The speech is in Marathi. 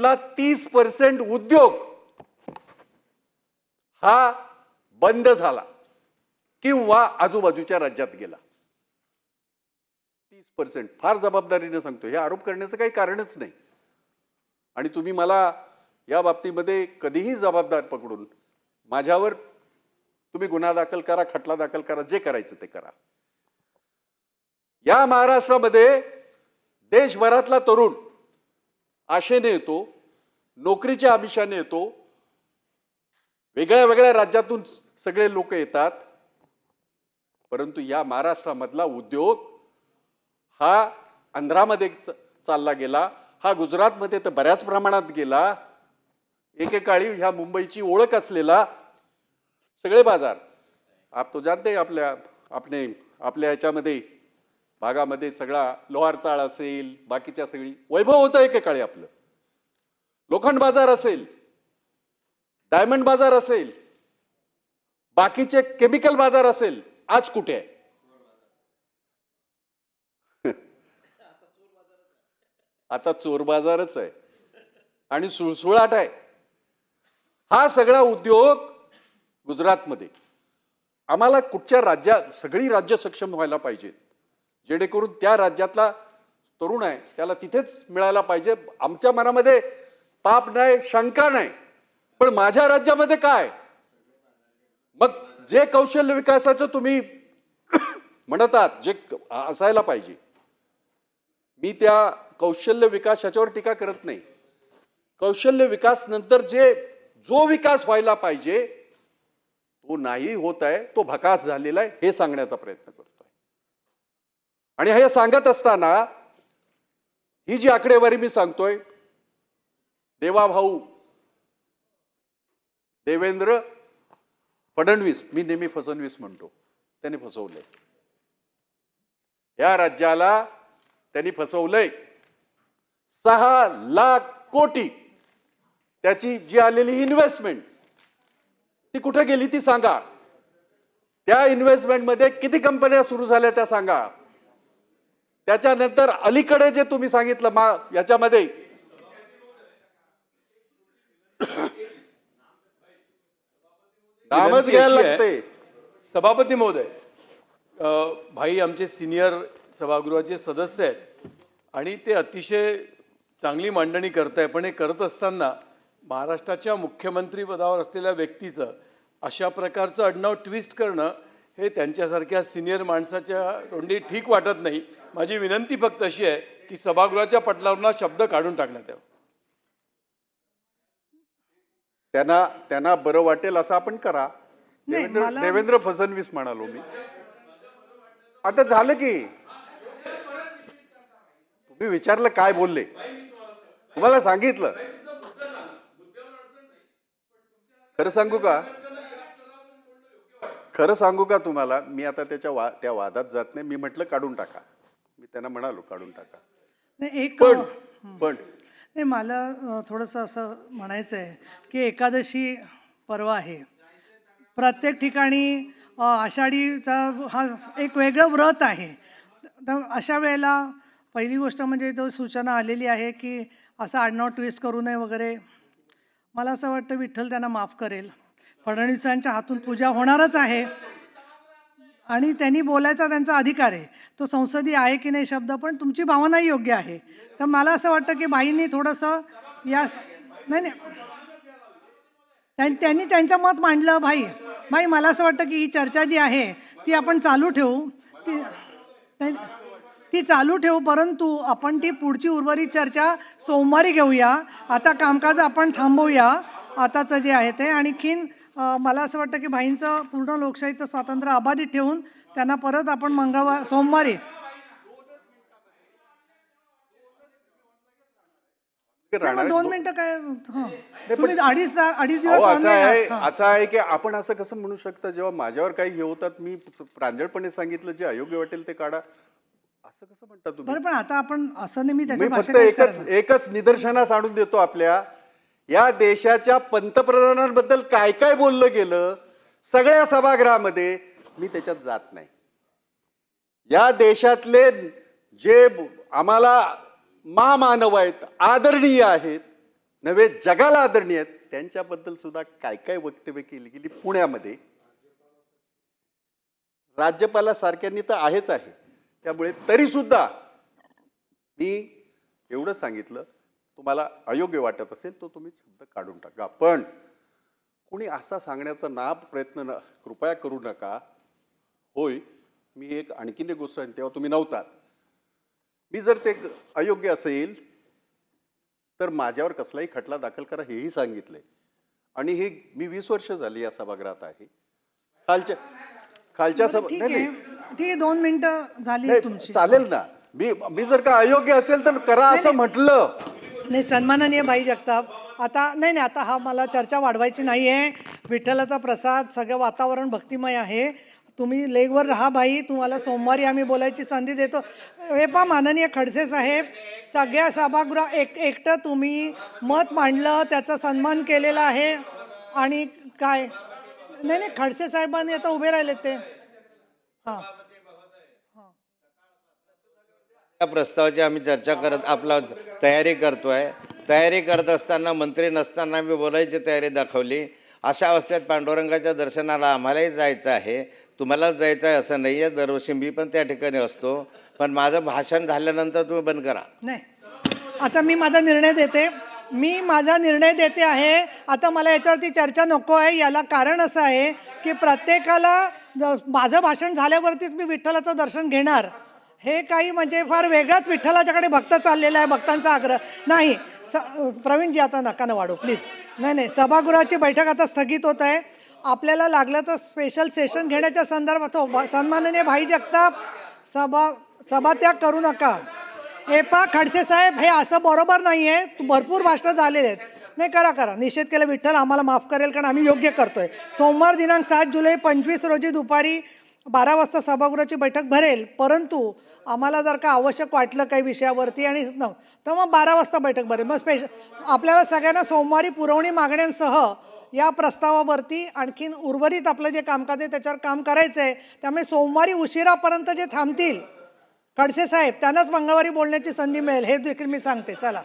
गुजरातमधला तीस पर्सेंट उद्योग हा बंद झाला किंवा आजूबाजूच्या राज्यात गेला. तीस पर्सेंट फार जबाबदारीने सांगतो हे आरोप करण्याचं काही कारणच नाही. आणि तुम्ही मला या बाबतीमध्ये कधीही जबाबदार पकडून माझ्यावर तुम्ही गुन्हा दाखल करा खटला दाखल करा जे करायचं ते करा. या महाराष्ट्रामध्ये देशभरातला तरुण आशेने येतो नोकरीच्या आमिषाने येतो वेगळ्या वेगळ्या राज्यातून सगळे लोक येतात परंतु या महाराष्ट्रामधला उद्योग हा आंध्रामध्ये चालला गेला हा गुजरातमध्ये तर बऱ्याच प्रमाणात गेला एकेकाळी ह्या मुंबईची ओळख असलेला सगळे बाजार आप तो जानते आपल्या आपले आपल्या ह्याच्यामध्ये भागामध्ये सगळा लोहार चाळ असेल बाकीच्या सगळी वैभव होतं एकेकाळी आपलं. लोखंड बाजार असेल डायमंड बाजार असेल बाकीचे केमिकल बाजार असेल आज कुठे आहे? आता चोर बाजारच आहे. आणि सुळसुळाट आहे. हा सगळा उद्योग गुजरातमध्ये. आम्हाला कुठच्या राज्यात सगळी राज्य सक्षम व्हायला पाहिजेत. जेणेकरून त्या राज्यातला तरुण आहे त्याला तिथेच मिळायला पाहिजे. आमच्या मनामध्ये पाप नाही शंका नाही. पण माझ्या राज्यामध्ये काय? मग जे कौशल्य विकासाचं तुम्ही म्हणतात जे असायला पाहिजे. मी त्या कौशल्य विकास याच्यावर टीका करत नाही. कौशल्य विकास नंतर जे जो विकास व्हायला पाहिजे तो नाही होत आहे तो भकास झालेला आहे हे सांगण्याचा प्रयत्न करतो. आणि हे सांगत असताना ही जी आकडेवारी मी सांगतोय देवाभाऊ देवेंद्र फडणवीस मी नेहमी फसवणवीस म्हणतो त्यांनी फसवलंय. या राज्याला त्यांनी फसवलंय. सहा लाख कोटी त्याची जी आलेली इन्व्हेस्टमेंट ती कुठे गेली ती सांगा. त्या इन्व्हेस्टमेंटमध्ये किती कंपन्या सुरू झाल्या त्या सांगा. त्याच्यानंतर अलीकडे जे तुम्ही सांगितलं मा याच्यामध्ये नामच घ्यायला लागते सभापती महोदय अ, भाई आमचे सिनियर सभागृहाचे सदस्य आहेत आणि ते अतिशय चांगली मांडणी करत आहे पण हे करत असताना महाराष्ट्राच्या मुख्यमंत्री पदावर असलेल्या व्यक्तीचं अशा प्रकारचं आडनाव ट्विस्ट करणं हे त्यांच्यासारख्या सिनियर माणसाच्या तोंडी ठीक वाटत नाही. माझी विनंती फक्त अशी आहे की सभागृहाच्या पटलावरना शब्द काढून टाकण्यात यावं. त्यांना त्यांना बरं वाटेल असं आपण करा. देवेंद्र देवेंद्र फडणवीस म्हणालो मी. आता झालं की? तुम्ही विचारलं काय बोलले? तुम्हाला सांगितलं. खरं सांगू का? खरं सांगू का तुम्हाला? मी आता त्याच्या वा त्या वादात जात नाही. मी म्हटलं काढून टाका. मी त्यांना म्हणालो काढून टाका. नाही एक पण पण. नाही मला थोडंसं असं म्हणायचं आहे की एकादशी पर्व आहे. प्रत्येक ठिकाणी आषाढीचा हा एक वेगळं व्रत आहे. तर अशा वेळेला पहिली गोष्ट म्हणजे तो सूचना आलेली आहे की असं आडनाव ट्विस्ट करू नये वगैरे मला असं वाटतं विठ्ठल त्यांना माफ करेल. फडणवीसांच्या हातून पूजा होणारच आहे. आणि त्यांनी बोलायचा त्यांचा अधिकार आहे. तो संसदीय आहे की नाही शब्द पण तुमची भावनाही योग्य आहे. तर मला असं वाटतं की बाईंनी थोडंसं या नाही नाही. त्यां- त्यांनी त्यांचं मत मांडलं भाई. भाई मला असं वाटतं की ही चर्चा जी आहे ती आपण चालू ठेवू. ती ती चालू ठेवू परंतु आपण ती पुढची उर्वरित चर्चा सोमवारी घेऊया. आता कामकाज आपण थांबवूया. आताचं जे आहे ते. आणखीन मला असं वाटतं की भाईंचं पूर्ण लोकशाहीचं स्वातंत्र्य अबाधित ठेवून त्यांना परत आपण मंगळवार सोमवारी राहणार दोन मिनिटं काय हं. तुम्ही अडीच अडीच दिवस असं आहे. असं आहे की आपण असं कसं म्हणू शकता जेव्हा माझ्यावर काही हे होतात मी प्रांजळपणे सांगितलं जे अयोग्य वाटेल ते काढा. असं कसं म्हणता तुम्ही? बरं पण आता आपण असं नाही मी त्याच्या एकच एकच निदर्शनास आणून देतो आपल्या. या देशाच्या पंतप्रधानांबद्दल काय काय बोललं गेलं सगळ्या सभागृहामध्ये मी त्याच्यात जात नाही. या देशातले जे आम्हाला महामानव आहेत आदरणीय आहेत नव्हे जगाला आदरणीय आहेत त्यांच्याबद्दल सुद्धा काय काय वक्तव्य केली गेली पुण्यामध्ये? राज्यपालासारख्यांनी तर आहेच आहे. त्यामुळे तरी सुद्धा मी एवढं सांगितलं. तुम्हाला अयोग्य वाटत असेल तो तुम्ही शब्द काढून टाका. पण कोणी असा सांगण्याचा ना प्रयत्न न कृपया करू नका. होय मी एक आणखीन एक गोष्ट सांगेन, तेव्हा तुम्ही नव्हतात. मी जर ते अयोग्य असेल तर माझ्यावर कसलाही खटला दाखल करा हेही सांगितलंय आणि हे मी वीस वर्ष झाली या सभागृहात आहे. खालच्या खालच्या सभा नाही, आहे. आहे दोन मिनिटं झाली चालेल ना. मी मी जर का अयोग्य असेल तर करा असं म्हटलं. नाही सन्माननीय भाई जगताप. आता नाही नाही आता हा मला चर्चा वाढवायची नाही आहे विठ्ठलाचा प्रसाद सगळं वातावरण भक्तिमय आहे. तुम्ही लेगवर राहा भाई तुम्हाला सोमवारी आम्ही बोलायची संधी देतो. हे पा माननीय खडसे साहेब सगळ्या सभागृह एक एकटं तुम्ही मत मांडलं त्याचा सन्मान केलेला आहे. आणि काय? नाही नाही खडसे साहेबांनी आता उभे राहिलेत ते. हां. या प्रस्तावाची आम्ही चर्चा करत आपला तयारी करतो आहे तयारी करत असताना मंत्री नसताना मी बोलायची तयारी दाखवली. अशा अवस्थेत पांडुरंगाच्या दर्शनाला आम्हालाही जायचं आहे. तुम्हालाच जायचं आहे असं नाही आहे दरवर्षी मी पण त्या ठिकाणी असतो. पण माझं भाषण झाल्यानंतर तुम्ही बंद करा. नाही. आता मी माझा निर्णय देते. मी माझा निर्णय देते आहे. आता मला याच्यावरती चर्चा नको आहे. याला कारण असं आहे की प्रत्येकाला माझं भाषण झाल्यावरतीच मी विठ्ठलाचं दर्शन घेणार. हे काही म्हणजे फार वेगळाच विठ्ठलाच्याकडे भक्त चाललेला आहे भक्तांचा आग्रह. नाही स प्रवीणजी आता नका ना वाढू प्लीज नाही नाही सभागृहाची बैठक आता स्थगित होत आहे. आपल्याला लागलं तर स्पेशल सेशन घेण्याच्या संदर्भात हो सन्माननीय भाई जगताप सभा सभात्याग करू नका. हे पा खडसे साहेब हे असं बरोबर नाही आहे भरपूर भाषणं झालेले आहेत. नाही करा करा. निषेध केला विठ्ठल आम्हाला माफ करेल कारण आम्ही योग्य करतोय. सोमवार दिनांक सात जुलै पंचवीस रोजी दुपारी बारा वाजता सभागृहाची बैठक भरेल परंतु आम्हाला जर का आवश्यक वाटलं काही विषयावरती आणि न तर मग बारा वाजता बैठक भरेल. मग स्पेशल आपल्याला सगळ्यांना सोमवारी पुरवणी मागण्यांसह या प्रस्तावावरती आणखीन उर्वरित आपलं जे कामकाज आहे त्याच्यावर काम करायचं आहे त्यामुळे सोमवारी उशिरापर्यंत जे थांबतील खडसे साहेब त्यांनाच मंगळवारी बोलण्याची संधी मिळेल हे देखील मी सांगते. चला.